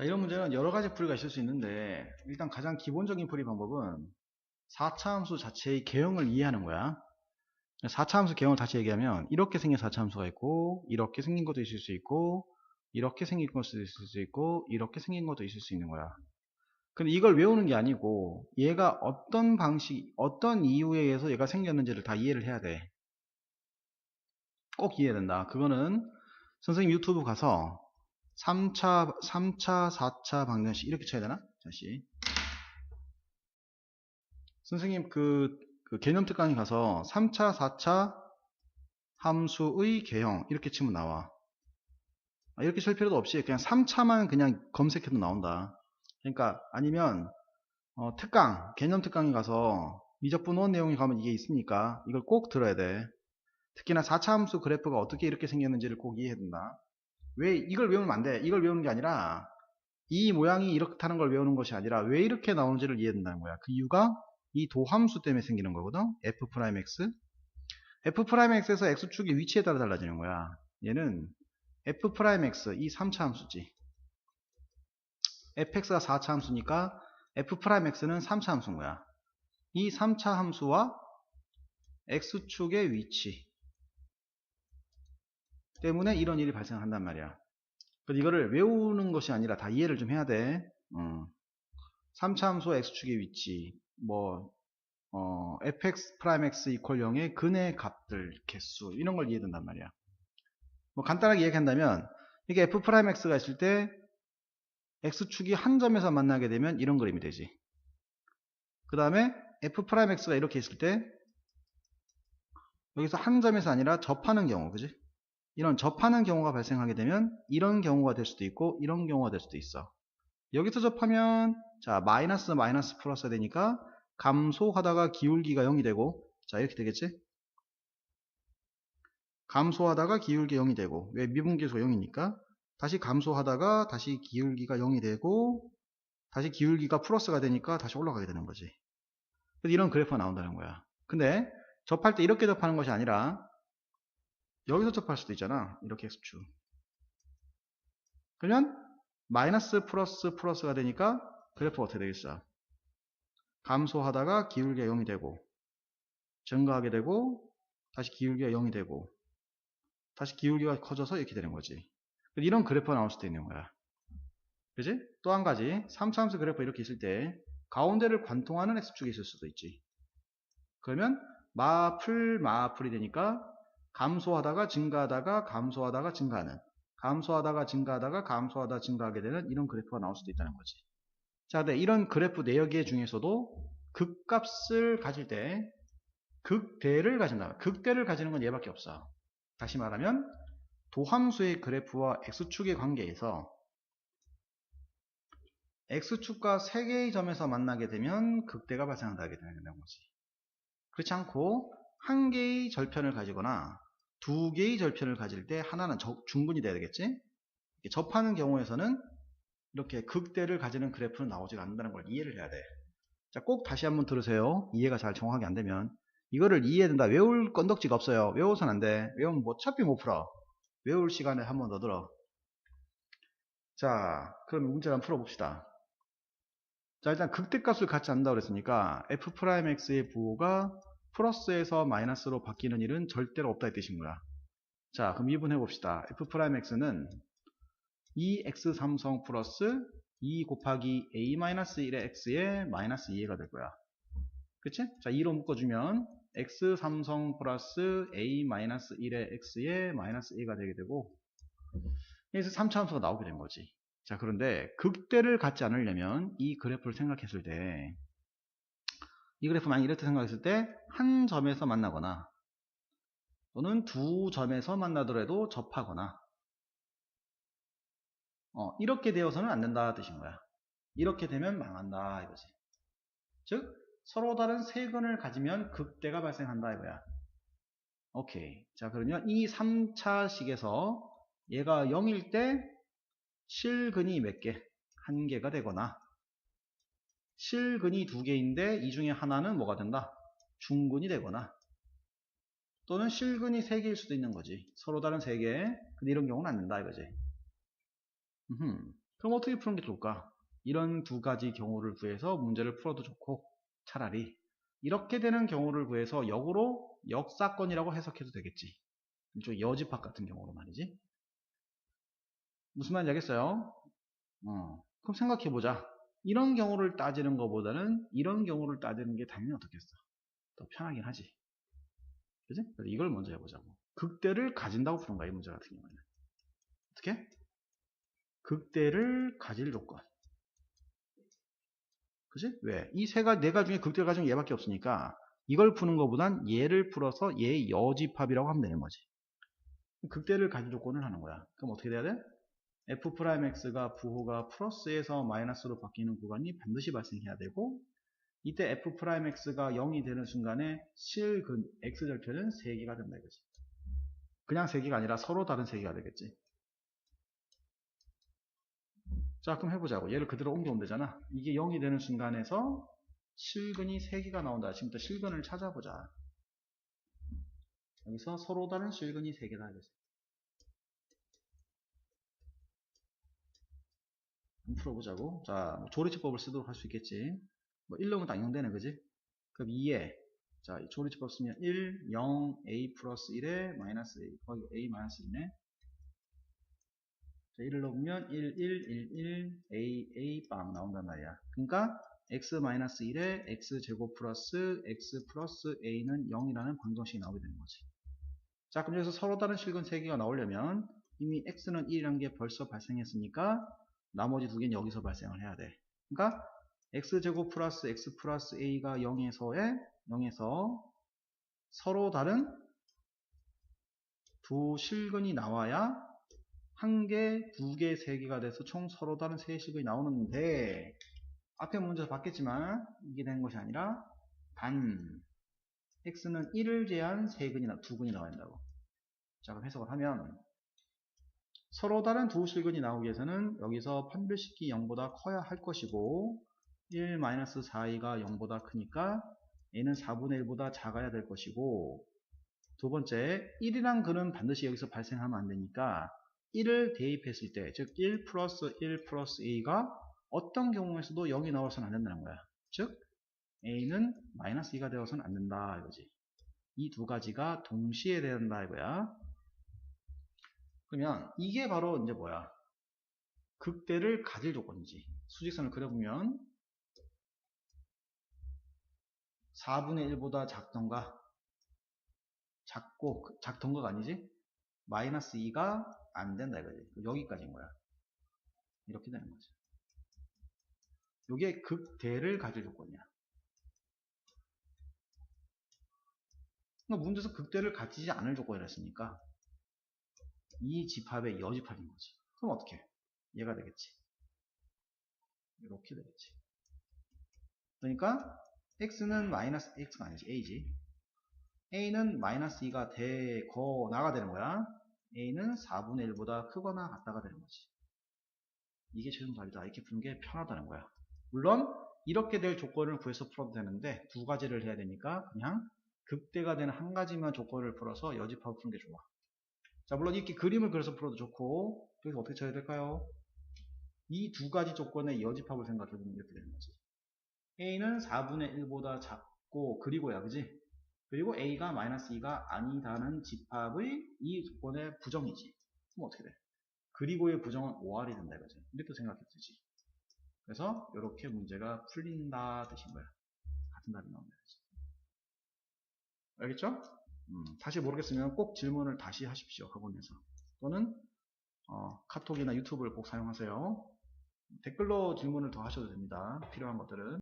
자, 이런 문제는 여러 가지 풀이가 있을 수 있는데, 일단 가장 기본적인 풀이 방법은 4차 함수 자체의 개형을 이해하는 거야. 4차 함수 개형을 다시 얘기하면, 이렇게 생긴 4차 함수가 있고, 이렇게 생긴 것도 있을 수 있고, 이렇게 생긴 것도 있을 수 있고, 이렇게 생긴 것도 있을 수 있는 거야. 근데 이걸 외우는 게 아니고, 얘가 어떤 방식, 어떤 이유에 의해서 얘가 생겼는지를 다 이해를 해야 돼. 꼭 이해해야 된다. 그거는 선생님 유튜브 가서 3차, 3차, 4차 방정식 이렇게 쳐야 되나? 다시. 선생님 그, 그 개념 특강에 가서 3차, 4차 함수의 개형 이렇게 치면 나와. 아, 이렇게 칠 필요도 없이 그냥 3차만 그냥 검색해도 나온다. 그러니까 아니면 어, 특강, 개념 특강에 가서 미적분 원 내용에 가면 이게 있으니까 이걸 꼭 들어야 돼. 특히나 4차 함수 그래프가 어떻게 이렇게 생겼는지를 꼭 이해해야 된다. 왜 이걸 외우면 안 돼? 이걸 외우는 게 아니라 이 모양이 이렇다는 걸 외우는 것이 아니라 왜 이렇게 나오는지를 이해해야 된다는 거야. 그 이유가 이 도함수 때문에 생기는 거거든. f'x f'x에서 x축의 위치에 따라 달라지는 거야. 얘는 f'x 이 3차 함수지. fx가 4차 함수니까 f'x는 3차 함수인 거야. 이 3차 함수와 x축의 위치 때문에 이런 일이 발생한단 말이야. 이거를 외우는 것이 아니라 다 이해를 좀 해야 돼. 어. 3차 함수 x축의 위치, 뭐, 어, fx 프라임 x 이퀄 0의 근의 값들, 개수, 이런 걸 이해된단 말이야. 뭐 간단하게 얘기한다면, 이게 f 프라임 x가 있을 때, x축이 한 점에서 만나게 되면 이런 그림이 되지. 그 다음에 f 프라임 x가 이렇게 있을 때, 여기서 한 점에서 아니라 접하는 경우, 그지? 이런 접하는 경우가 발생하게 되면 이런 경우가 될 수도 있고 이런 경우가 될 수도 있어. 여기서 접하면 자 마이너스 마이너스 플러스가 되니까 감소하다가 기울기가 0이 되고 자 이렇게 되겠지? 감소하다가 기울기 0이 되고 왜 미분계수가 0이니까 다시 감소하다가 다시 기울기가 0이 되고 다시 기울기가 플러스가 되니까 다시 올라가게 되는 거지. 이런 그래프가 나온다는 거야. 근데 접할 때 이렇게 접하는 것이 아니라 여기서 접할 수도 있잖아. 이렇게 x축. 그러면 마이너스 플러스 플러스가 되니까 그래프가 어떻게 되겠어? 감소하다가 기울기가 0이 되고 증가하게 되고 다시 기울기가 0이 되고 다시 기울기가 커져서 이렇게 되는 거지. 이런 그래프가 나올 수도 있는 거야. 그지? 또 한 가지 3차함수 그래프 이렇게 있을 때 가운데를 관통하는 x축이 있을 수도 있지. 그러면 마풀 마풀이 되니까 감소하다가 증가하다가 감소하다가 증가하는 감소하다가 증가하다가 감소하다 증가하게 되는 이런 그래프가 나올 수도 있다는 거지. 자, 네, 이런 그래프 내역의 중에서도 극값을 가질 때 극대를 가진다. 극대를 가지는 건 얘밖에 없어. 다시 말하면 도함수의 그래프와 x축의 관계에서 x축과 3개의 점에서 만나게 되면 극대가 발생한다게 되는 거지. 그렇지 않고 한 개의 절편을 가지거나 두 개의 절편을 가질 때 하나는 중분이 돼야 되겠지? 접하는 경우에서는 이렇게 극대를 가지는 그래프는 나오지 않는다는 걸 이해를 해야 돼. 자, 꼭 다시 한번 들으세요. 이해가 잘 정확하게 안 되면. 이거를 이해해야 된다. 외울 건덕지가 없어요. 외워서는 안 돼. 외우면 뭐 어차피 못 풀어. 외울 시간에 한 번 더 들어. 자, 그럼 문제 한번 풀어봅시다. 자, 일단 극대값을 갖지 않는다고 그랬으니까 f'x의 부호가 플러스에서 마이너스로 바뀌는 일은 절대로 없다 이 뜻인 거야. 자, 그럼 미분해 봅시다. f'x는 2x 삼성 플러스 2 곱하기 a-1의 x의 마이너스 2가 될 거야. 그치? 자, 2로 묶어주면 x 삼성 플러스 a-1의 x의 마이너스 2가 되게 되고 여기서 3차 함수가 나오게 된 거지. 자, 그런데 극대를 갖지 않으려면 이 그래프를 생각했을 때 이 그래프 만약 이렇게 생각했을 때 한 점에서 만나거나 또는 두 점에서 만나더라도 접하거나 어, 이렇게 되어서는 안 된다 뜻인 거야. 이렇게 되면 망한다 이거지. 즉 서로 다른 세근을 가지면 극대가 발생한다 이거야. 오케이. 자 그러면 이 3차식에서 얘가 0일 때 실근이 몇 개? 한 개가 되거나 실근이 두 개인데 이 중에 하나는 뭐가 된다? 중근이 되거나 또는 실근이 세 개일 수도 있는 거지. 서로 다른 세 개. 근데 이런 경우는 안 된다 이거지. 음흠. 그럼 어떻게 푸는 게 좋을까? 이런 두 가지 경우를 구해서 문제를 풀어도 좋고 차라리 이렇게 되는 경우를 구해서 역으로 역사건이라고 해석해도 되겠지. 일종 여집합 같은 경우로 말이지. 무슨 말인지 알겠어요? 어, 그럼 생각해보자. 이런 경우를 따지는 것보다는 이런 경우를 따지는 게 당연히 어떻겠어? 더 편하긴 하지. 그지? 이걸 먼저 해보자고. 극대를 가진다고 푸는 거야, 이 문제 같은 경우에는. 어떻게? 극대를 가질 조건. 그지? 왜? 이 세 가지, 네 가지 중에 극대를 가진 건 얘밖에 없으니까 이걸 푸는 것보단 얘를 풀어서 얘 여집합이라고 하면 되는 거지. 극대를 가질 조건을 하는 거야. 그럼 어떻게 돼야 돼? F'x가 부호가 플러스에서 마이너스로 바뀌는 구간이 반드시 발생해야 되고 이때 f'x가 0이 되는 순간에 실근 x절편은 3개가 된다 이거지. 그냥 3개가 아니라 서로 다른 3개가 되겠지. 자 그럼 해보자고. 얘를 그대로 옮겨오면 되잖아. 이게 0이 되는 순간에서 실근이 3개가 나온다. 지금부터 실근을 찾아보자. 여기서 서로 다른 실근이 3개다 이거지. 한번 풀어보자고. 자, 뭐 조리치법을 쓰도록 할 수 있겠지. 뭐 1로 딱 0되네, 그지? 그럼 2에, 자, 이 조리치법 쓰면 1, 0, a 플러스 1에 마이너스 a, 거기 a 마이너스 1네. 자, 1을 넣으면 1, 1, 1, 1, a, a 빵 나온단 말이야. 그러니까 x 마이너스 1에 x 제곱 플러스 x 플러스 a는 0이라는 방정식이 나오게 되는 거지. 자, 그럼 여기서 서로 다른 실근 3개가 나오려면 이미 x는 1이라는 게 벌써 발생했으니까 나머지 두 개는 여기서 발생을 해야 돼. 그러니까 x제곱 플러스 x 플러스 a가 0에서의 0에서 서로 다른 두 실근이 나와야 한 개, 두 개, 세 개가 돼서 총 서로 다른 세 실근이 나오는데 앞에 문제에서 봤겠지만 이게 된 것이 아니라 단 x는 1을 제한 세 근이 나 두 근이 나와야 된다고. 자 그럼 해석을 하면 서로 다른 두 실근이 나오기 위해서는 여기서 판별식이 0보다 커야 할 것이고 1-4i가 0보다 크니까 얘는 4분의 1보다 작아야 될 것이고 두 번째 1이란 근은 반드시 여기서 발생하면 안 되니까 1을 대입했을 때 즉 1 플러스 1 플러스 a가 어떤 경우에서도 0이 나와서는 안 된다는 거야. 즉 a는 마이너스 2가 되어서는 안 된다 이거지. 이 두 가지가 동시에 된다 이거야 그러면 이게 바로 이제 뭐야? 극대를 가질 조건이지. 수직선을 그려보면 4분의 1보다 작던가 작고 작던가가 아니지? 마이너스 2가 안 된다 이거지. 여기까지인 거야. 이렇게 되는 거지. 이게 극대를 가질 조건이야. 그러니까 문제에서 극대를 가지지 않을 조건이라 했으니까 이 집합의 여집합인 거지. 그럼 어떻게? 얘가 되겠지. 이렇게 되겠지. 그러니까 x는 마이너스 x가 아니지 a지. a는 마이너스 2가 되거나가 되는 거야. a는 4분의 1보다 크거나 같다가 되는 거지. 이게 최종 답이다. 이렇게 푸는 게 편하다는 거야. 물론 이렇게 될 조건을 구해서 풀어도 되는데 두 가지를 해야 되니까 그냥 극대가 되는 한 가지만 조건을 풀어서 여집합을 푸는 게 좋아. 자, 물론 이렇게 그림을 그려서 풀어도 좋고, 여기서 어떻게 쳐야 될까요? 이 두 가지 조건의 여집합을 생각해보면 이렇게 되는 거지. A는 4분의 1보다 작고, 그리고야, 그지? 그리고 A가 마이너스 2가 아니다는 집합의 이 조건의 부정이지. 그럼 어떻게 돼? 그리고의 부정은 5R이 된다, 이거지. 이렇게 생각해도 되지. 그래서, 이렇게 문제가 풀린다 뜻인 거야. 같은 답이 나옵니다. 알겠죠? 음, 다시 모르겠으면 꼭 질문을 다시 하십시오. 학원에서. 또는 어, 카톡이나 유튜브를 꼭 사용하세요. 댓글로 질문을 더 하셔도 됩니다. 필요한 것들은.